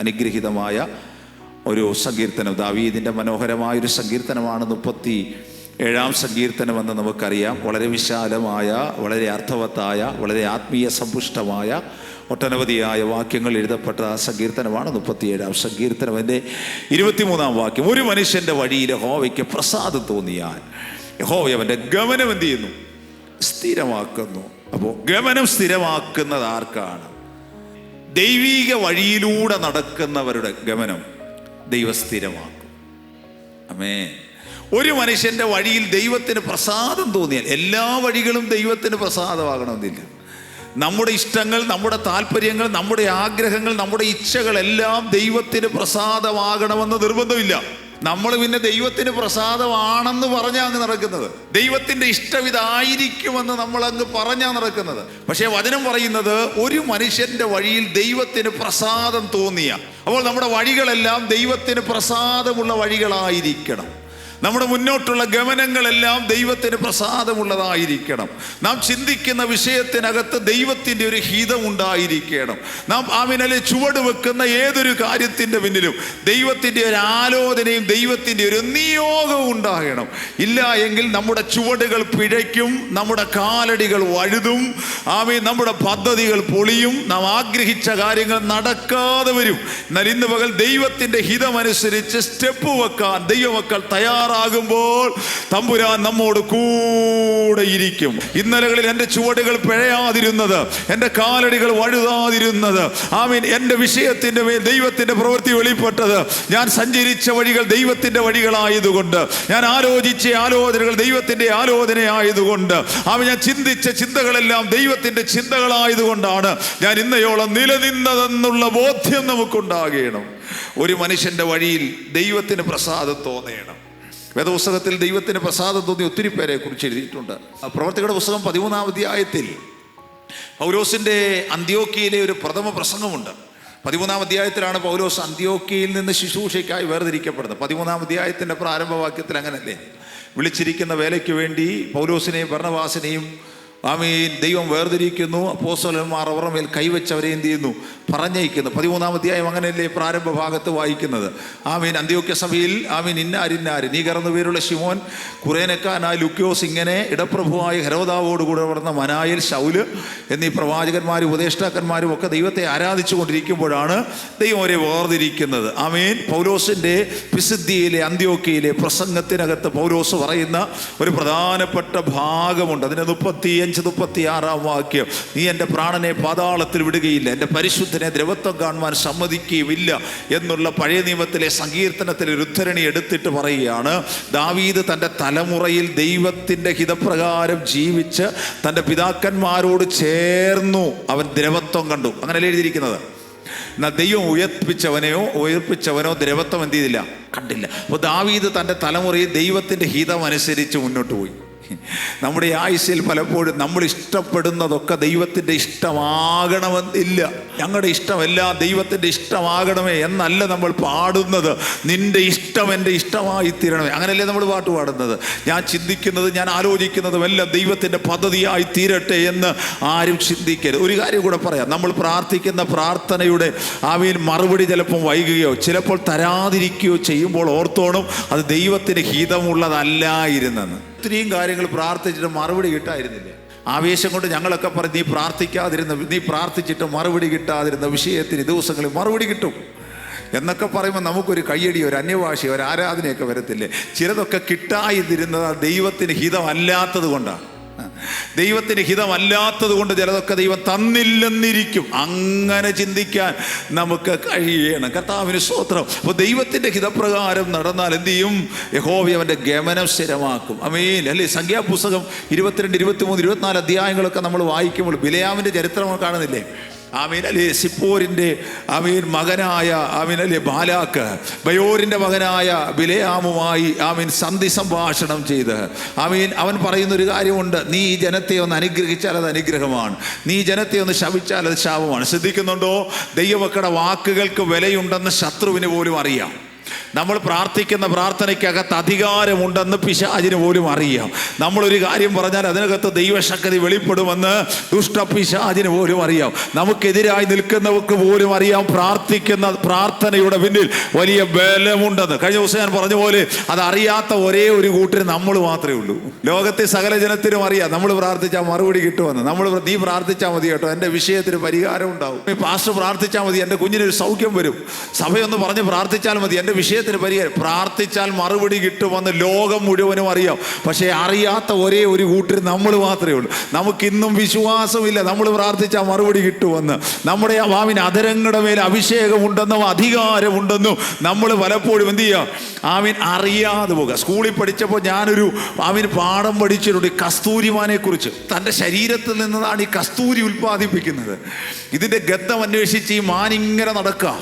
അനുഗ്രഹീതമായ ഒരു സങ്കീർത്തനം. ദാവീദിന്റെ മനോഹരമായ ഒരു സങ്കീർത്തനമാണ് മുപ്പത്തി ഏഴാം സങ്കീർത്തനമെന്ന് നമുക്കറിയാം. വളരെ വിശാലമായ വളരെ അർത്ഥവത്തായ വളരെ ആത്മീയ സമ്പുഷ്ടമായ ഒട്ടനവധിയായ വാക്യങ്ങൾ എഴുതപ്പെട്ട ആ സങ്കീർത്തനമാണ് മുപ്പത്തിയേഴാം സങ്കീർത്തനം. എന്റെ ഇരുപത്തിമൂന്നാം വാക്യം ഒരു മനുഷ്യന്റെ വഴിയിൽ ഹോവയ്ക്ക് പ്രസാദം തോന്നിയാൽ ഹോവ അവന്റെ ഗമനം എന്ത് ചെയ്യുന്നു? സ്ഥിരമാക്കുന്നു. അപ്പോൾ ഗമനം സ്ഥിരമാക്കുന്നത് ആർക്കാണ്? ദൈവീക വഴിയിലൂടെ നടക്കുന്നവരുടെ ഗമനം ദൈവസ്ഥിരമാക്കും. അമേ ഒരു മനുഷ്യന്റെ വഴിയിൽ ദൈവത്തിന് പ്രസാദം തോന്നിയാൽ എല്ലാ വഴികളും ദൈവത്തിന് പ്രസാദമാകണമെന്നില്ല. നമ്മുടെ ഇഷ്ടങ്ങൾ നമ്മുടെ താല്പര്യങ്ങൾ നമ്മുടെ ആഗ്രഹങ്ങൾ നമ്മുടെ ഇച്ഛകളെല്ലാം ദൈവത്തിന് പ്രസാദമാകണമെന്ന് നിർബന്ധമില്ല. നമ്മൾ പിന്നെ ദൈവത്തിന് പ്രസാദമാണെന്ന് പറഞ്ഞാ അങ്ങ് നടക്കുന്നത്. ദൈവത്തിന്റെ ഇഷ്ടം ഇതായിരിക്കുമെന്ന് നമ്മൾ അങ്ങ് പറഞ്ഞാ നടക്കുന്നത്. പക്ഷേ വചനം പറയുന്നത് ഒരു മനുഷ്യന്റെ വഴിയിൽ ദൈവത്തിന് പ്രസാദം തോന്നിയ. അപ്പോൾ നമ്മുടെ വഴികളെല്ലാം ദൈവത്തിന് പ്രസാദമുള്ള വഴികളായിരിക്കണം. നമ്മുടെ മുന്നോട്ടുള്ള ഗമനങ്ങളെല്ലാം ദൈവത്തിന് പ്രസാദമുള്ളതായിരിക്കണം. നാം ചിന്തിക്കുന്ന വിഷയത്തിനകത്ത് ദൈവത്തിന്റെ ഒരു ഹിതം ഉണ്ടായിരിക്കണം നാം ആമിനലെ ചുവട് വെക്കുന്ന ഏതൊരു കാര്യത്തിന്റെ പിന്നിലും ദൈവത്തിന്റെ ഒരു ആലോചനയും ദൈവത്തിന്റെ ഒരു നിയോഗവും ഉണ്ടാകണം. ഇല്ല എങ്കിൽ നമ്മുടെ ചുവടുകൾ പിഴയ്ക്കും നമ്മുടെ കാലടികൾ വഴുതും ആമി നമ്മുടെ പദ്ധതികൾ പൊളിയും നാം ആഗ്രഹിച്ച കാര്യങ്ങൾ നടക്കാതെ വരും. എന്നാൽ ഇന്ന് പകൽ ദൈവത്തിന്റെ ഹിതമനുസരിച്ച് സ്റ്റെപ്പ് വെക്കാൻ ദൈവമക്കൾ തയ്യാറാകുമ്പോൾ തമ്പുരാൻ നമ്മോട് കൂടെ ഇരിക്കും. ഇന്നലകളിൽ എന്റെ ചുവടുകൾ പിഴയാതിരുന്നത് എന്റെ കാലടികൾ വഴുതാതിരുന്നത് ആമീൻ എന്റെ വിഷയത്തിന്റെ മേൽ ദൈവത്തിന്റെ പ്രവൃത്തി വെളിപ്പെട്ടത് ഞാൻ സഞ്ചരിച്ച വഴികൾ ദൈവത്തിന്റെ വഴികളായതുകൊണ്ട് ഞാൻ ആലോചിച്ച ആലോചനകൾ ദൈവത്തിന്റെ ആലോചനയായതുകൊണ്ട് ആമീൻ ഞാൻ ചിന്തിച്ച ചിന്തകളെല്ലാം ദൈവത്തിന്റെ ചിന്തകളായതുകൊണ്ടാണ് ഞാൻ ഇന്നയോളം നിലനിന്നതെന്നുള്ള ബോധ്യം നമുക്കുണ്ടാകണം. ഒരു മനുഷ്യന്റെ വഴിയിൽ ദൈവത്തിന് പ്രസാദം തോന്നണം. വേദപുസ്തകത്തിൽ ദൈവത്തിന് പ്രസാദം തോന്നി ഒത്തിരി പേരെ കുറിച്ച് എഴുതിയിട്ടുണ്ട്. പ്രവർത്തികളുടെ പുസ്തകം പതിമൂന്നാം അധ്യായത്തിൽ പൗലോസിന്റെ അന്ത്യോക്കിയിലെ ഒരു പ്രഥമ പ്രസംഗമുണ്ട്. പതിമൂന്നാം അധ്യായത്തിലാണ് പൗലോസ് അന്ത്യോക്കിയിൽ നിന്ന് ശുശ്രൂഷയ്ക്കായി വേർതിരിക്കപ്പെടുന്നത്. പതിമൂന്നാം അധ്യായത്തിന്റെ പ്രാരംഭവാക്യത്തിൽ അങ്ങനല്ലേ? വിളിച്ചിരിക്കുന്ന വേലയ്ക്ക് വേണ്ടി പൗലോസിനെയും ഭരണവാസിനെയും ആമീൻ. ദൈവം വേർതിരിക്കുന്നു. അപ്പോസ്വലന്മാർ അവരുടെ മേൽ കൈവച്ചവരെ എന്ത് ചെയ്യുന്നു? പറഞ്ഞയക്കുന്നു. പതിമൂന്നാം അധ്യായം അങ്ങനെയല്ലേ പ്രാരംഭ ഭാഗത്ത് വായിക്കുന്നത്. ആമീൻ. അന്ത്യോക്യ സഭയിൽ ആമീൻ ഇന്നാരിന്നാര് നീ കറന്നു പേരുള്ള ശിമോൻ കുറേനക്കാനായ ലുക്യോസ് ഇങ്ങനെ ഇടപ്രഭുവായ ഹരോദാവോട് കൂടെ വളർന്ന മനായൽ ശൗൽ എന്നീ പ്രവാചകന്മാരും ഉപദേഷ്ടാക്കന്മാരും ഒക്കെ ദൈവത്തെ ആരാധിച്ചു കൊണ്ടിരിക്കുമ്പോഴാണ് ദൈവം അവരെ വേർതിരിക്കുന്നത്. ആമീൻ. പൗലോസിന്റെ പിസിദ്ധിയിലെ അന്ത്യോക്യയിലെ പ്രസംഗത്തിനകത്ത് പൗലോസ് പറയുന്ന ഒരു പ്രധാനപ്പെട്ട ഭാഗമുണ്ട്. അതിന് മുപ്പത്തിയഞ്ച് മുപ്പത്തി ആറാം വാക്യം നീ എന്റെ പ്രാണനെ പാതാളത്തിൽ വിടുകയില്ല എന്റെ പരിശുദ്ധനെ ദ്രവത്വം കാണുവാൻ സമ്മതിക്കുകയുമില്ല എന്നുള്ള പഴയ നിയമത്തിലെ സങ്കീർത്തനത്തിൽ ഒരു ഉദ്ധരണി എടുത്തിട്ട് പറയുകയാണ് ദാവീദ് തന്റെ തലമുറയിൽ ദൈവത്തിന്റെ ഹിതപ്രകാരം ജീവിച്ച് തന്റെ പിതാക്കന്മാരോട് ചേർന്നു അവൻ ദ്രവത്വം കണ്ടു. അങ്ങനെയല്ലേ എഴുതിയിരിക്കുന്നത്? എന്നാൽ ദൈവം ഉയർപ്പിച്ചവനെയോ ഉയർപ്പിച്ചവനോ ദ്രവത്വം എന്ത് ചെയ്തില്ല? കണ്ടില്ല. അപ്പോൾ ദാവീദ് തന്റെ തലമുറയിൽ ദൈവത്തിന്റെ ഹിതം അനുസരിച്ച് മുന്നോട്ട് പോയി. നമ്മുടെ ആയുസ്സിൽ പലപ്പോഴും നമ്മൾ ഇഷ്ടപ്പെടുന്നതൊക്കെ ദൈവത്തിന്റെ ഇഷ്ടമാകണമെന്നില്ല ഞങ്ങളുടെ ഇഷ്ടമല്ല ദൈവത്തിന്റെ ഇഷ്ടമാകണമേ എന്നല്ല നമ്മൾ പാടുന്നത്. നിന്റെ ഇഷ്ടം എന്റെ ഇഷ്ടമായി തീരണമേ അങ്ങനെയല്ലേ നമ്മൾ പാട്ട് പാടുന്നത്. ഞാൻ ചിന്തിക്കുന്നത് ഞാൻ ആലോചിക്കുന്നതും എല്ലാം ദൈവത്തിന്റെ പദ്ധതിയായി തീരട്ടെ എന്ന് ആരും ചിന്തിക്കരുത്. ഒരു കാര്യം കൂടെ പറയാം. നമ്മൾ പ്രാർത്ഥിക്കുന്ന പ്രാർത്ഥനയുടെ ആവിയിൽ മറുപടി ചിലപ്പോൾ വൈകുകയോ ചിലപ്പോൾ തരാതിരിക്കുകയോ ചെയ്യുമ്പോൾ ഓർത്തോണം അത് ദൈവത്തിന് ഹിതമുള്ളതല്ലായിരുന്നെന്ന്. ഇത്രയും കാര്യങ്ങൾ പ്രാർത്ഥിച്ചിട്ട് മറുപടി കിട്ടായിരുന്നില്ല ആവേശം കൊണ്ട് ഞങ്ങളൊക്കെ പറഞ്ഞ് നീ പ്രാർത്ഥിക്കാതിരുന്ന നീ പ്രാർത്ഥിച്ചിട്ട് മറുപടി കിട്ടാതിരുന്ന വിഷയത്തിന് ദിവസങ്ങളിൽ മറുപടി കിട്ടും. എന്നൊക്കെ പറയുമ്പോൾ നമുക്കൊരു കയ്യടി ഒരു അന്യഭാഷ ഒരു ആരാധനയൊക്കെ വരത്തില്ലേ? ചിലതൊക്കെ കിട്ടാതിരുന്നത് ആ ദൈവത്തിന് ഹിതമല്ലാത്തത് കൊണ്ടാണ്. ദൈവത്തിന് ഹിതമല്ലാത്തത് കൊണ്ട് ചിലതൊക്കെ ദൈവം തന്നില്ലെന്നിരിക്കും. അങ്ങനെ ചിന്തിക്കാൻ നമുക്ക് കഴിയണം. കർത്താവിന് സ്തോത്രം. അപ്പോൾ ദൈവത്തിന്റെ ഹിതപ്രകാരം നടന്നാൽ എന്ത് ചെയ്യും? യഹോവി അവന്റെ ഗമനം സ്ഥിരമാക്കും. അമീൻ. അല്ലേ? സംഖ്യാപുസ്തകം ഇരുപത്തിരണ്ട് ഇരുപത്തിമൂന്ന് ഇരുപത്തിനാല് അധ്യായങ്ങളൊക്കെ നമ്മൾ വായിക്കുമ്പോൾ ബിലയാമിന്റെ ചരിത്രം കാണുന്നില്ലേ? ആമീൻ അല്ലേ സിപ്പോരിന്റെ ആമീൻ മകനായ ആമീൻ അല്ലേ ബാലാക്ക് ബയോറിന്റെ മകനായ ബിലയാമുമായി ആമീൻ സന്ധി സംഭാഷണം ചെയ്ത്. ആമീൻ അവൻ പറയുന്നൊരു കാര്യമുണ്ട്. നീ ഈ ജനത്തെ ഒന്ന് അനുഗ്രഹിച്ചാൽ അത് അനുഗ്രഹമാണ്. നീ ജനത്തെ ഒന്ന് ശപിച്ചാൽ അത് ശാപമാണ്. ശ്രദ്ധിക്കുന്നുണ്ടോ? ദൈവമക്കളുടെ വാക്കുകൾക്ക് വിലയുണ്ടെന്ന് ശത്രുവിന് പോലും അറിയാം. നമ്മൾ പ്രാർത്ഥിക്കുന്ന പ്രാർത്ഥനയ്ക്കകത്ത് അധികാരമുണ്ടെന്ന് പിശാചിന് പോലും അറിയാം. നമ്മളൊരു കാര്യം പറഞ്ഞാൽ അതിനകത്ത് ദൈവശക്തി വെളിപ്പെടുമെന്ന് ദുഷ്ടപിശാചിന് പോലും അറിയാം. നമുക്കെതിരായി നിൽക്കുന്നവർക്ക് പോലും അറിയാം പ്രാർത്ഥിക്കുന്ന പ്രാർത്ഥനയുടെ പിന്നിൽ വലിയ ബലമുണ്ടെന്ന്. കഴിഞ്ഞ ദിവസം ഞാൻ പറഞ്ഞ പോലെ അത് അറിയാത്ത ഒരേ ഒരു കൂട്ടിന് നമ്മൾ മാത്രമേ ഉള്ളൂ. ലോകത്തെ സകല ജനത്തിനും അറിയാം നമ്മൾ പ്രാർത്ഥിച്ചാൽ മറുപടി കിട്ടുമെന്ന്. നമ്മൾ നീ പ്രാർത്ഥിച്ചാൽ മതി കേട്ടോ. എന്റെ വിഷയത്തിന് പരിഹാരം ഉണ്ടാവും. പാസ്റ്റ് പാസ്റ്റർ പ്രാർത്ഥിച്ചാൽ മതി. എന്റെ കുഞ്ഞിനൊരു സൗഖ്യം വരും. സഭയൊന്ന് പറഞ്ഞ് പ്രാർത്ഥിച്ചാൽ മതി. എന്റെ വിഷയത്തിന് പരിഹാരം പ്രാർത്ഥിച്ചാൽ മറുപടി കിട്ടുമെന്ന് ലോകം മുഴുവനും അറിയാം. പക്ഷേ അറിയാത്ത ഒരേ ഒരു കൂട്ടർ നമ്മൾ മാത്രമേ ഉള്ളൂ. നമുക്കിന്നും വിശ്വാസമില്ല. നമ്മൾ പ്രാർത്ഥിച്ചാൽ മറുപടി കിട്ടുമെന്ന്. നമ്മുടെ ആ വാവിന് അധരങ്ങളുടെ മേൽ അഭിഷേകമുണ്ടെന്നും അധികാരമുണ്ടെന്നും നമ്മൾ പലപ്പോഴും എന്ത് ചെയ്യുക ആമീൻ അറിയാതെ പോകുക സ്കൂളിൽ പഠിച്ചപ്പോൾ ഞാനൊരു ആമീൻ പാഠം പഠിച്ചിട്ടുണ്ട് കസ്തൂരിമാനെ കുറിച്ച് തന്റെ ശരീരത്തിൽ നിന്നതാണ് ഈ കസ്തൂരി ഉൽപ്പാദിപ്പിക്കുന്നത്. ഇതിന്റെ ഗത്തം അന്വേഷിച്ച് ഈ മാൻ ഇങ്ങനെ നടക്കുക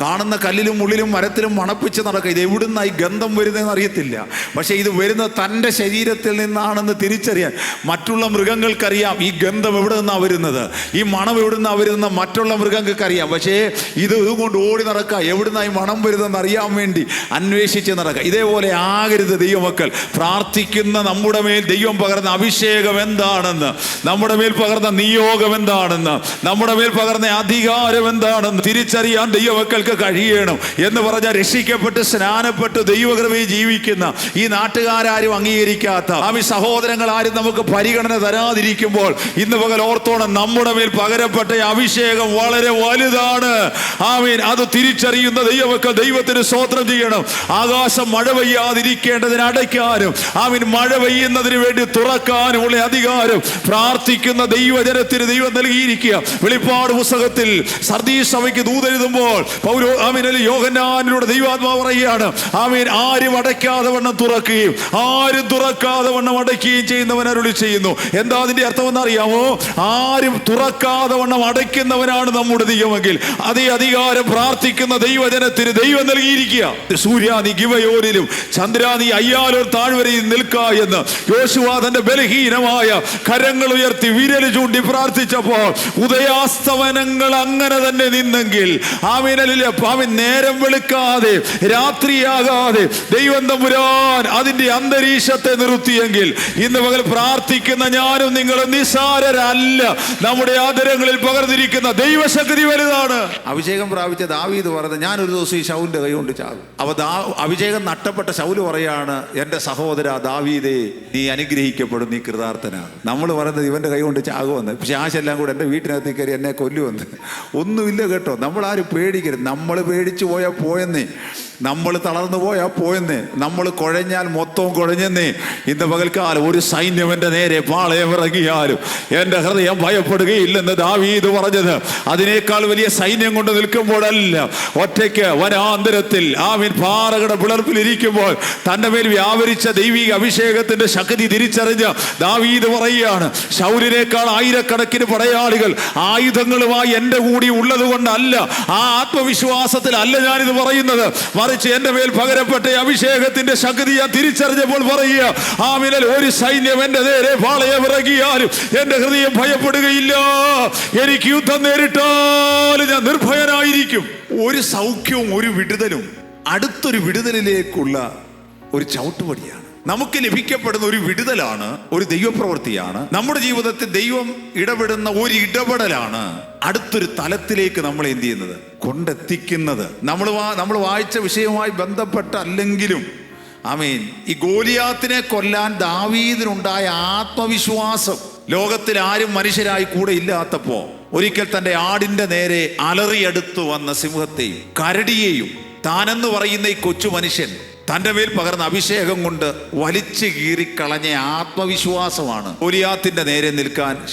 കാണുന്ന കല്ലിലും ഉള്ളിലും മരത്തിലും മണപ്പിച്ച് നടക്കുക ഇത് എവിടുന്ന ഈ ഗന്ധം വരുന്നതെന്ന് അറിയത്തില്ല. പക്ഷേ ഇത് വരുന്നത് തന്റെ ശരീരത്തിൽ നിന്നാണെന്ന് തിരിച്ചറിയാൻ മറ്റുള്ള മൃഗങ്ങൾക്കറിയാം ഈ ഗന്ധം എവിടെ നിന്നാണ് വരുന്നത്. ഈ മണം എവിടെ നിന്നാണ് വരുന്നത് മറ്റുള്ള മൃഗങ്ങൾക്ക് അറിയാം പക്ഷേ ഇത് ഇതുകൊണ്ട് ഓടി നടക്കുക എവിടുന്നായി മണം വരുന്നതെന്ന് അറിയാൻ വേണ്ടി അന്വേഷിച്ച് നടക്കുക ഇതേപോലെ ആകരുത് ദൈവമക്കൾ. പ്രാർത്ഥിക്കുന്ന നമ്മുടെ മേൽ ദൈവം പകർന്ന അഭിഷേകം എന്താണെന്ന് നമ്മുടെ മേൽ പകർന്ന നിയോഗം എന്താണെന്ന് നമ്മുടെ മേൽ പകർന്ന അധികാരം എന്താണെന്ന് തിരിച്ചറിയാൻ ദൈവമക്കൾക്ക് കഴിയണം എന്ന് പറഞ്ഞാൽ രക്ഷിക്കപ്പെട്ട് സ്നാനപ്പെട്ട് ദൈവകൃപയിൽ ജീവിക്കുന്ന ഈ നാട്ടുകാരും അംഗീകരിക്കാത്ത ആ സഹോദരങ്ങൾ ആരും നമുക്ക് പരിഗണന തരാതിരിക്കുമ്പോൾ ഇന്ന് പകൽ ഓർത്തോണം നമ്മുടെ മേൽ പകരപ്പെട്ട അഭിഷേകം വളരെ വലുതാണ്. ആമീൻ. അത് തിരിച്ചറിയുന്ന ദൈവമക്കൾ ദൈവത്തിന് സ്വോത്രം ചെയ്യണം. ആകാശം മഴ പെയ്യാതിരിക്കേണ്ടതിന് അടയ്ക്കാനും ആമീൻ മഴ പെയ്യുന്നതിന് വേണ്ടി തുറക്കാനുമുള്ള അധികാരം പ്രാർത്ഥിക്കുന്ന ദൈവജനത്തിന് ദൈവം നൽകിയിരിക്കുക. വെളിപ്പാട് പുസ്തകത്തിൽ സർദീസ് സഭയ്ക്ക് ദൂതെഴുതുമ്പോൾ പൗരോ ആമീൻ യോഗനാനിലൂടെ ദൈവാത്മാവ് പറയുകയാണ് ആമീൻ ആരും അടയ്ക്കാതെ വണ്ണം തുറക്കുകയും ആരും തുറക്കാതെ വണ്ണം അടയ്ക്കുകയും ചെയ്യുന്നവൻ അരുളി ചെയ്യുന്നു. എന്താ അതിന്റെ അർത്ഥം എന്നറിയാമോ ആരും തുറക്കാതെ വണ്ണം അടയ്ക്കുന്നവനാണ് നമ്മുടെ ദൈവമെങ്കിൽ. അതേ അധികാരം പ്രാർത്ഥിക്കുന്ന ദൈവജനത്തിന് ദൈവം നൽകിയിരിക്കുക. സൂര്യ നീ ഗിവയോനിലും ചന്ദ്ര നീ അയ്യാലോ താഴ്വരയിൽ നിൽക്ക എന്ന് യോശുവ തന്റെ ബലഹീനമായ കരങ്ങൾ ഉയർത്തി വിരൽ ചൂണ്ടി പ്രാർത്ഥിച്ചപ്പോൾ ഉദയാസ്തമനങ്ങൾ അങ്ങനെ തന്നെ നിന്നെങ്കിൽ ആമീനലിലെ ഭാവി നേരം വെളുക്കാതെ രാത്രിയാകാതെ ദൈവം തമ്പുരാൻ അതിന്റെ അന്തരീക്ഷത്തെ നിർത്തിയെങ്കിൽ ഇന്ന് പകൽ പ്രാർത്ഥിക്കുന്ന ഞാനും നിങ്ങളും നിസാരരല്ല നമ്മുടെ ആദരങ്ങളിൽ പകർന്നിരിക്കുന്ന ദൈവശക്തി വലുതാണ്. അഭിഷേകം പ്രാപിച്ച ദാവീദ് പറഞ്ഞത് ഞാൻ ഒരു ദിവസം ഈ ശൗലിന്റെ കൈ കൊണ്ട് ചാകും. അപ്പൊ അഭിഷേകം നഷ്ടപ്പെട്ട ശൗൽ പറയാണ് എന്റെ സഹോദര ദാവീദേ നീ അനുഗ്രഹിക്കപ്പെടും നീ കൃതാർത്ഥനാണ്. നമ്മൾ പറയുന്നത് ഇവന്റെ കൈ കൊണ്ട് ചാകുമെന്ന്. പക്ഷെ ആശെല്ലാം കൂടെ എന്റെ വീട്ടിനകത്ത് കയറി എന്നെ കൊല്ലുമെന്ന്. ഒന്നുമില്ല കേട്ടോ. നമ്മളാരും പേടിക്കരുത്. നമ്മൾ പേടിച്ചു പോയാൽ പോയെന്നേ. നമ്മൾ തളർന്നു പോയാൽ പോയെന്നേ. നമ്മൾ കുഴഞ്ഞാൽ മൊത്തവും കുഴഞ്ഞെന്നേ. ഇന്ന് പകൽക്കാലം ഒരു സൈന്യം എന്റെ നേരെ പാളയം ഇറങ്ങിയാലും എന്റെ ഹൃദയം ഭയപ്പെടുകയില്ലെന്ന് ദാവീദ് പറഞ്ഞത്. അതിനേക്കാൾ വലിയ സൈന്യം കൊണ്ട് നിൽക്കുമ്പോഴല്ല ഒറ്റയ്ക്ക് വനാന്തരത്തിൽ ആവിൻ പാറകളുടെ പിളർപ്പിൽ ഇരിക്കുമ്പോൾ തന്റെ മേൽ വ്യാപരിച്ച ദൈവിക അഭിഷേകത്തിന്റെ ശക്തി തിരിച്ചറിഞ്ഞ് ദാവീദ് പറയുകയാണ് ശൗരിനേക്കാൾ ആയിരക്കണക്കിന് പടയാളികൾ ആയുധങ്ങളുമായി എന്റെ കൂടി ഉള്ളത് കൊണ്ടല്ല ആ ആത്മവിശ്വാസത്തിലല്ല ഞാനിത് പറയുന്നത്. മറിച്ച് എന്റെ മേൽ പകരപ്പെട്ട അഭിഷേകത്തിന്റെ ശക്തി ഞാൻ തിരിച്ചറിഞ്ഞപ്പോൾ പറയുക ആ മിനൽ ഒരു സൈന്യം എന്റെ നേരെ പാളയം ഇറങ്ങിയാലും എന്റെ ഹൃദയം ഭയപ്പെടുകയില്ല. എനിക്ക് യുദ്ധം നേരിട്ടാലും ഞാൻ നിർഭയനായിരിക്കും. ഒരു സൗഖ്യവും ഒരു വിടുതലും അടുത്തൊരു വിടുതലിലേക്കുള്ള ഒരു ചവിട്ടുപടിയാണ്. നമുക്ക് ലഭിക്കപ്പെടുന്ന ഒരു വിടുതലാണ് ഒരു ദൈവപ്രവൃത്തിയാണ്. നമ്മുടെ ജീവിതത്തിൽ ദൈവം ഇടപെടുന്ന ഒരു ഇടപെടലാണ് അടുത്തൊരു തലത്തിലേക്ക് നമ്മൾ എന്ത് ചെയ്യുന്നത്? കൊണ്ടെത്തിക്കുന്നത്. നമ്മൾ നമ്മൾ വായിച്ച വിഷയവുമായി ബന്ധപ്പെട്ട അല്ലെങ്കിലും ആമീൻ. ഈ ഗോലിയാത്തിനെ കൊല്ലാൻ ദാവീദിനുണ്ടായ ആത്മവിശ്വാസം ലോകത്തിൽ ആരും മനുഷ്യരായി കൂടെ ഇല്ലാത്തപ്പോ ഒരിക്കൽ തന്റെ ആടിന്റെ നേരെ അലറിയെടുത്തു വന്ന സിംഹത്തെയും കരടിയെയും താനെന്ന് പറയുന്ന ഈ കൊച്ചു മനുഷ്യൻ തന്റെ മേൽ പകർന്ന അഭിഷേകം കൊണ്ട് വലിച്ചു കീറിക്കളഞ്ഞ ആത്മവിശ്വാസമാണ് ഒലിയാത്തിന്റെ നേരെ നിൽക്കാൻ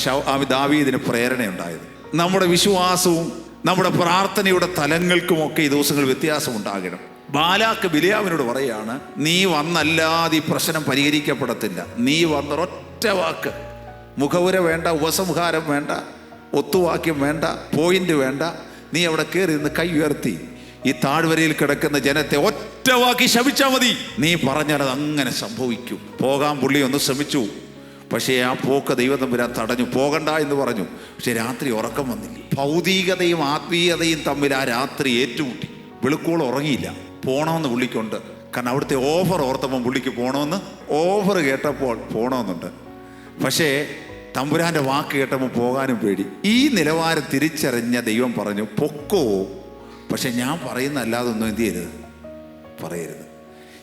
ദാവീദിന് പ്രേരണയുണ്ടായത്. നമ്മുടെ വിശ്വാസവും നമ്മുടെ പ്രാർത്ഥനയുടെ തലങ്ങൾക്കുമൊക്കെ ഈ ദിവസങ്ങൾ വ്യത്യാസമുണ്ടാകണം. ബാലാക്ക് ബിലിയാവിനോട് പറയാണ് നീ വന്നല്ലാതെ ഈ പ്രശ്നം പരിഹരിക്കപ്പെടത്തില്ല. നീ വന്ന ഒറ്റ വാക്ക്. മുഖവുര വേണ്ട ഉപസംഹാരം വേണ്ട ഒത്തുവാക്യം വേണ്ട പോയിന്റ് വേണ്ട. നീ അവിടെ കയറി നിന്ന് കൈ ഉയർത്തി. ഈ താഴ്വരയിൽ കിടക്കുന്ന ജനത്തെ ഒറ്റ വാക്കി മതി. നീ പറഞ്ഞാൽ അത് അങ്ങനെ സംഭവിക്കും. പോകാൻ പുള്ളി ഒന്ന് ശ്രമിച്ചു. പക്ഷേ ആ പോക്ക് ദൈവം തമ്പുരാൻ തടഞ്ഞു. പോകണ്ട എന്ന് പറഞ്ഞു. പക്ഷെ രാത്രി ഉറക്കം വന്നില്ല. ഭൗതികതയും ആത്മീയതയും തമ്മിൽ ആ രാത്രി ഏറ്റുമുട്ടി. വെളുക്കോൾ ഉറങ്ങിയില്ല. പോണമെന്ന് പുള്ളിക്കുണ്ട്. കാരണം അവിടുത്തെ ഓഫർ ഓർത്തപ്പം പുള്ളിക്ക് പോകണമെന്ന് ഓഫർ കേട്ടപ്പോൾ പോകണമെന്നുണ്ട് പക്ഷേ തമ്പുരാന്റെ വാക്ക് കേട്ടപ്പോൾ പോകാനും പേടി. ഈ നിലവാരം തിരിച്ചറിഞ്ഞ ദൈവം പറഞ്ഞു പൊക്കോ പക്ഷെ ഞാൻ പറയുന്ന അല്ലാതെ ഒന്നും എന്ത് ചെയ്യരുത്? പറയരുത്.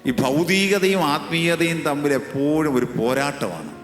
ഈ ഭൗതികതയും ആത്മീയതയും തമ്മിൽ എപ്പോഴും ഒരു പോരാട്ടമാണ്.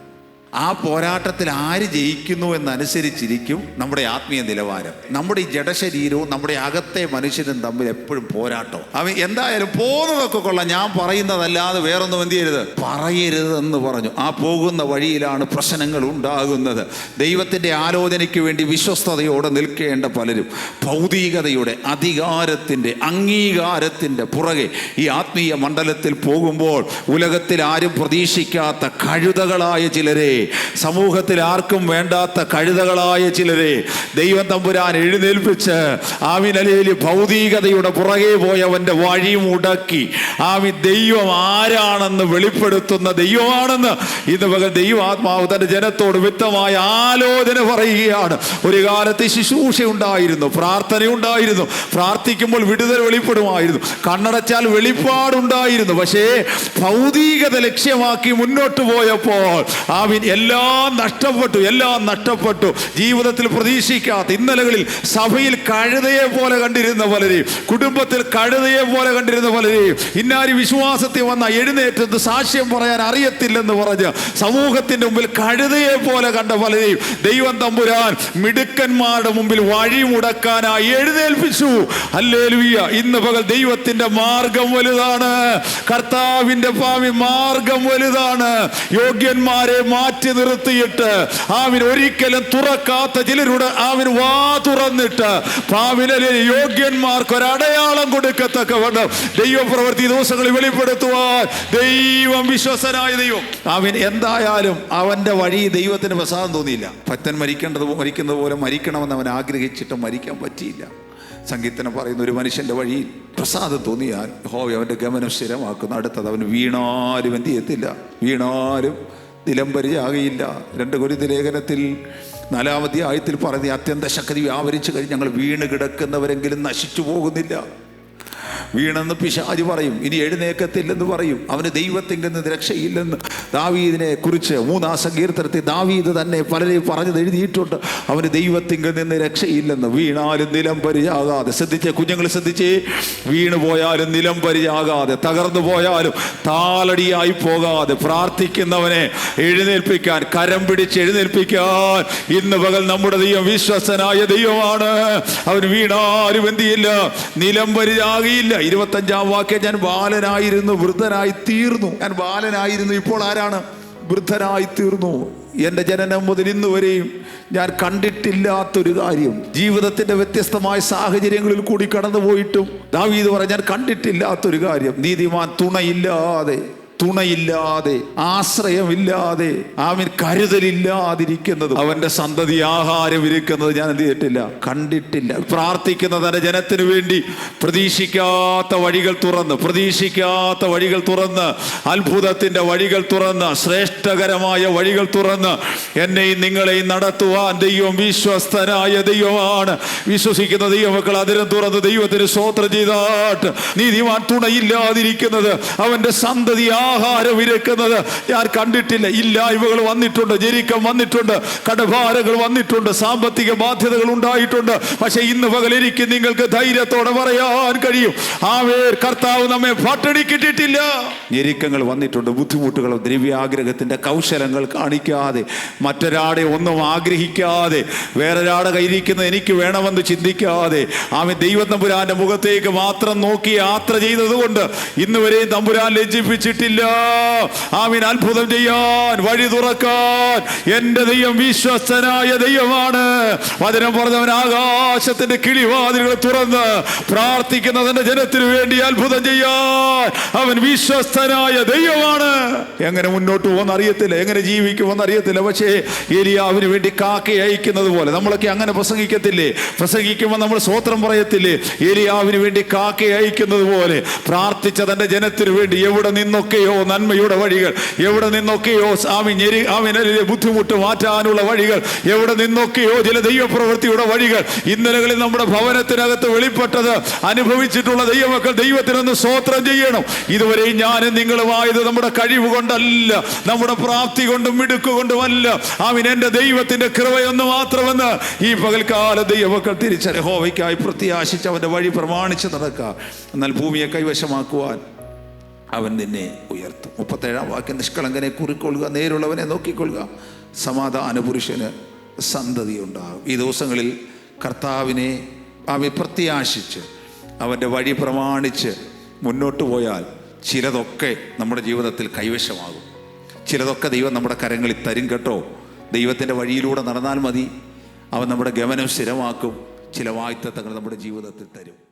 ആ പോരാട്ടത്തിൽ ആര് ജയിക്കുന്നു എന്നനുസരിച്ചിരിക്കും നമ്മുടെ ആത്മീയ നിലവാരം. നമ്മുടെ ഈ ജഡശരീരവും നമ്മുടെ അകത്തെ മനുഷ്യനും തമ്മിൽ എപ്പോഴും പോരാട്ടം. അവൻ എന്തായാലും പോകുന്നതൊക്കെ കൊള്ളാം. ഞാൻ പറയുന്നതല്ലാതെ വേറൊന്നും എന്ത് ചെയ്യരുത്. പറയരുത് എന്ന് പറഞ്ഞു. ആ പോകുന്ന വഴിയിലാണ് പ്രശ്നങ്ങൾ ഉണ്ടാകുന്നത്. ദൈവത്തിന്റെ ആലോചനയ്ക്ക് വേണ്ടി വിശ്വസ്തയോടെ നിൽക്കേണ്ട പലരും ഭൗതികതയുടെ അധികാരത്തിന്റെ അംഗീകാരത്തിന്റെ പുറകെ ഈ ആത്മീയ മണ്ഡലത്തിൽ പോകുമ്പോൾ ഉലകത്തിൽ ആരും പ്രതീക്ഷിക്കാത്ത കഴുതകളായ ചിലരെ സമൂഹത്തിൽ ആർക്കും വേണ്ടാത്ത കഴുതകളായ ചിലരെ ദൈവം തമ്പുരാൻ എഴുന്നേൽപ്പിച്ച് ആവിനലയിൽ ഭൗതികതയുടെ പുറകെ പോയവന്റെ വഴി ഉടക്കി ആവി ദൈവം ആരാണെന്ന് വെളിപ്പെടുത്തുന്ന ദൈവമാണെന്ന് ഇന്ന് പകൽ ദൈവാത്മാവ് തന്റെ ജനത്തോട് വ്യക്തമായ ആലോചന പറയുകയാണ്. ഒരു കാലത്ത് ശുശ്രൂഷ ഉണ്ടായിരുന്നു പ്രാർത്ഥന ഉണ്ടായിരുന്നു പ്രാർത്ഥിക്കുമ്പോൾ വിടുതൽ വെളിപ്പെടുമായിരുന്നു കണ്ണടച്ചാൽ വെളിപ്പാടുണ്ടായിരുന്നു. പക്ഷേ ഭൗതികത ലക്ഷ്യമാക്കി മുന്നോട്ട് പോയപ്പോൾ ആവിൻ എല്ലാം നഷ്ടപ്പെട്ടു എല്ലാം നഷ്ടപ്പെട്ടു. ജീവിതത്തിൽ പ്രതീക്ഷിക്കാത്ത ഇന്നലകളിൽ സഭയിൽ കഴുതയെ പോലെ കണ്ടിരുന്ന പലരെയും കുടുംബത്തിൽ കഴുതയെ പോലെ കണ്ടിരുന്ന പലരെയും. ഇന്നാരി വിശ്വാസത്തിൽ വന്ന എഴുന്നേറ്റത്ത് സാക്ഷ്യം പറയാൻ അറിയത്തില്ലെന്ന് പറഞ്ഞ് സമൂഹത്തിന്റെ മുമ്പിൽ കഴുതയെ പോലെ കണ്ട പലരെയും. ദൈവം തമ്പുരാൻ മിടുക്കന്മാരുടെ മുമ്പിൽ വഴി മുടക്കാനായി എഴുന്നേൽപ്പിച്ചു. അല്ലേലുയ്യ ഇന്ന് പകൽ ദൈവത്തിന്റെ മാർഗം വലുതാണ്. കർത്താവിന്റെ ഭാവി മാർഗം വലുതാണ്. യോഗ്യന്മാരെ മാറ്റി നിർത്തിയിട്ട് ആവിന് ഒരിക്കലും തുറക്കാത്ത ചിലരുടെ ആവിന് വാ തുറന്നിട്ട് പാവിലെ യോഗ്യന്മാർക്ക് ഒരടയാളം കൊടുക്കത്തക്കവണ്ണം ദൈവപ്രവൃത്തി ദിവസങ്ങളിൽ വെളിപ്പെടുത്തുവാൻ ദൈവം വിശ്വസനായ ദൈവം. അവൻ എന്തായാലും അവന്റെ വഴി ദൈവത്തിന് പ്രസാദം തോന്നിയില്ല. ഭക്തൻ മരിക്കേണ്ടത് മരിക്കുന്നത് പോലെ മരിക്കണമെന്ന് അവൻ ആഗ്രഹിച്ചിട്ട് മരിക്കാൻ പറ്റിയില്ല. സംഗീതനം പറയുന്ന ഒരു മനുഷ്യന്റെ വഴിയിൽ പ്രസാദം തോന്നിയാൽ ഹോവി അവന്റെ ഗമനം സ്ഥിരമാക്കുന്നു. അടുത്തത് അവൻ വീണാലും എന്ത് ചെയ്യത്തില്ല. വീണാലും നിലംപരിയാകയില്ല രണ്ട് കുരുതി ലേഖനത്തിൽ നാലാമത്തെ ആയത്തിൽ പറഞ്ഞ അത്യന്ത ശക്തി വ്യാപരിച്ചു കഴിഞ്ഞ് ഞങ്ങൾ വീണ് കിടക്കുന്നവരെങ്കിലും നശിച്ചു പോകുന്നില്ല. വീണെന്ന് പിശാജ് പറയും. ഇനി എഴുന്നേക്കത്തില്ലെന്ന് പറയും. അവന് ദൈവത്തിങ്കിൽ നിന്ന് രക്ഷയില്ലെന്ന് ദാവീദിനെ കുറിച്ച് മൂന്നാം സങ്കീർത്തനത്തിൽ ദാവീദ് തന്നെ പലരെയും പറഞ്ഞത് എഴുതിയിട്ടുണ്ട്. അവന് ദൈവത്തിങ്കിൽ നിന്ന് രക്ഷയില്ലെന്ന്. വീണാലും നിലം പരിചാകാതെ. ശ്രദ്ധിച്ചേ കുഞ്ഞുങ്ങൾ ശ്രദ്ധിച്ചേ. വീണു പോയാലും നിലം പരിചാകാതെ. തകർന്നു പോയാലും താളടിയായി പോകാതെ. പ്രാർത്ഥിക്കുന്നവനെ എഴുന്നേൽപ്പിക്കാൻ കരം പിടിച്ച് എഴുന്നേൽപ്പിക്കാൻ ഇന്ന് പകൽ നമ്മുടെ ദൈവം വിശ്വസനായ ദൈവമാണ്. അവൻ വീണാലും എന്ത് ചെയ്യില്ല നിലം പരിചാകിയില്ല. ഇരുപത്തഞ്ചാം വാക്യം ഞാൻ ബാലനായിരുന്നു വൃദ്ധനായി തീർന്നു. ഞാൻ ബാലനായിരുന്നു ഇപ്പോൾ ആരാണ്? വൃദ്ധനായി തീർന്നു. എന്റെ ജനനം മുതൽ ഇന്ന് വരെയും ഞാൻ കണ്ടിട്ടില്ലാത്തൊരു കാര്യം. ജീവിതത്തിന്റെ വ്യത്യസ്തമായ സാഹചര്യങ്ങളിൽ കൂടി കടന്നുപോയിട്ടും ദാവീദ് പറഞ്ഞ ഞാൻ കണ്ടിട്ടില്ലാത്തൊരു കാര്യം. നീതിമാൻ തുണയില്ലാതെ തുണയില്ലാതെ ആശ്രയമില്ലാതെ അവൻ കരുതലില്ലാതിരിക്കുന്നത് അവന്റെ സന്തതി ആഹാരം ഇരിക്കുന്നത് ഞാൻ എന്ത് ചെയ്തിട്ടില്ല? കണ്ടിട്ടില്ല. പ്രാർത്ഥിക്കുന്ന തന്റെ ജനത്തിനു വേണ്ടി പ്രതീക്ഷിക്കാത്ത വഴികൾ തുറന്ന് പ്രതീക്ഷിക്കാത്ത വഴികൾ തുറന്ന് അത്ഭുതത്തിന്റെ വഴികൾ തുറന്ന് ശ്രേഷ്ഠകരമായ വഴികൾ തുറന്ന് എന്നെയും നിങ്ങളെയും നടത്തുവാൻ ദൈവം വിശ്വസ്തനായ ദൈവമാണ്. വിശ്വസിക്കുന്ന ദൈവമക്കൾ അതിരം തുറന്ന് ദൈവത്തിന് സ്വോത്രം ചെയ്താട്ട് നീതിമാൻ തുണയില്ലാതിരിക്കുന്നത് അവന്റെ സന്തതി ആഹാരം ഇരക്കുന്നത് ഞാൻ കണ്ടിട്ടില്ല. ഇല്ലായ്മകൾ വന്നിട്ടുണ്ട് ജരിക്കം വന്നിട്ടുണ്ട് കടഭാരങ്ങൾ വന്നിട്ടുണ്ട് സാമ്പത്തിക ബാധ്യതകൾ ഉണ്ടായിട്ടുണ്ട്. പക്ഷെ ഇന്ന് പകലിരിക്കും നിങ്ങൾക്ക് ധൈര്യത്തോടെ പറയാൻ കഴിയും. ആവേർ കർത്താവ് നമ്മെ പട്ടണിക്കിട്ടിട്ടില്ല ഞെരുക്കങ്ങൾ വന്നിട്ടുണ്ട് ബുദ്ധിമുട്ടുകൾ ദ്രവ്യാഗ്രഹത്തിന്റെ കൗശലങ്ങൾ കാണിക്കാതെ മറ്റൊരാളെ ഒന്നും ആഗ്രഹിക്കാതെ വേറൊരാടെ കയ്യിരിക്കുന്നത് എനിക്ക് വേണമെന്ന് ചിന്തിക്കാതെ ആമൻ ദൈവത്തമ്പുരാന്റെ മുഖത്തേക്ക് മാത്രം നോക്കി യാത്ര ചെയ്തതുകൊണ്ട് ഇന്നുവരെയും തമ്പുരാൻ ലജ്ജിപ്പിച്ചിട്ടില്ല. ആമീൻ. അത്ഭുതം ചെയ്യാൻ വഴി തുറക്കാൻ എന്റെ ദൈവം വിശ്വസ്തനായ ദൈവമാണ്. വചനം പറഞ്ഞവൻ ആകാശത്തിന്റെ കിളിവാതിലുകൾ തുറന്ന് പ്രാർത്ഥിക്കുന്നതിന്റെ ജനത്തിനു വേണ്ടി അത്ഭുതം ചെയ്യാൻ അവൻ വിശ്വസ്തനായ ദൈവമാണ്. എങ്ങനെ മുന്നോട്ട് പോകുന്ന അറിയത്തില്ല. എങ്ങനെ ജീവിക്കുമെന്ന് അറിയത്തില്ല. പക്ഷേ ഏലിയാവിന് വേണ്ടി കാക്ക അയക്കുന്നത് പോലെ നമ്മളൊക്കെ അങ്ങനെ പ്രസംഗിക്കത്തില്ലേ? പ്രസംഗിക്കുമ്പോൾ നമ്മൾ സ്വോത്രം പറയത്തില്ലേ? ഏലിയാവിന് വേണ്ടി കാക്ക അയക്കുന്നത് പോലെ പ്രാർത്ഥിച്ച തന്റെ ജനത്തിനു വേണ്ടി എവിടെ നിന്നൊക്കെയോ നിന്നൊക്കെയോ നന്മയുടെ വഴികൾ. എവിടെ നിന്നൊക്കെയോ സ്വാമി ഞെരി ആമിനലിലെ ബുദ്ധിമുട്ട് മാറ്റാനുള്ള വഴികൾ. എവിടെ നിന്നൊക്കെയോ ചില ദൈവപ്രവൃത്തിയുടെ വഴികൾ. ഇന്നലകളിൽ നമ്മുടെ ഭവനത്തിനകത്ത് വെളിപ്പെട്ടത് അനുഭവിച്ചിട്ടുള്ള ദൈവമക്കൾ ദൈവത്തിനൊന്ന് സ്വോത്രം ചെയ്യണം. ഇതുവരെ ഞാനും നിങ്ങളുമായത് നമ്മുടെ കഴിവ് കൊണ്ടല്ല. നമ്മുടെ പ്രാപ്തി കൊണ്ടും മിടുക്കുകൊണ്ടുമല്ല കൊണ്ടുമല്ല. ആമിൻ എന്റെ ദൈവത്തിന്റെ കൃപയൊന്ന് മാത്രമെന്ന് ഈ പകൽക്കാല ദൈവമക്കൾ തിരിച്ചറി ഹോവയ്ക്കായി പ്രത്യാശിച്ച് അവന്റെ വഴി പ്രമാണിച്ച് നടക്കുക. എന്നാൽ ഭൂമിയെ കൈവശമാക്കുവാൻ അവൻ നിന്നെ ഉയർത്തും. മുപ്പത്തേഴാം വാക്യം നിഷ്കളങ്കനെ കുറിക്കൊള്ളുക നേരുള്ളവനെ നോക്കിക്കൊള്ളുക. സമാധാന പുരുഷന് സന്തതി ഉണ്ടാകും ഈ ദിവസങ്ങളിൽ കർത്താവിനെ അവ പ്രത്യാശിച്ച് അവന്റെ വഴി പ്രമാണിച്ച് മുന്നോട്ട് പോയാൽ ചിലതൊക്കെ നമ്മുടെ ജീവിതത്തിൽ കൈവശമാകും. ചിലതൊക്കെ ദൈവം നമ്മുടെ കരങ്ങളിൽ തരും കേട്ടോ. ദൈവത്തിന്റെ വഴിയിലൂടെ നടന്നാൽ മതി. അവൻ നമ്മുടെ ഗമനം സ്ഥിരമാക്കും. ചില വായ്ത്തങ്ങൾ നമ്മുടെ ജീവിതത്തിൽ തരും.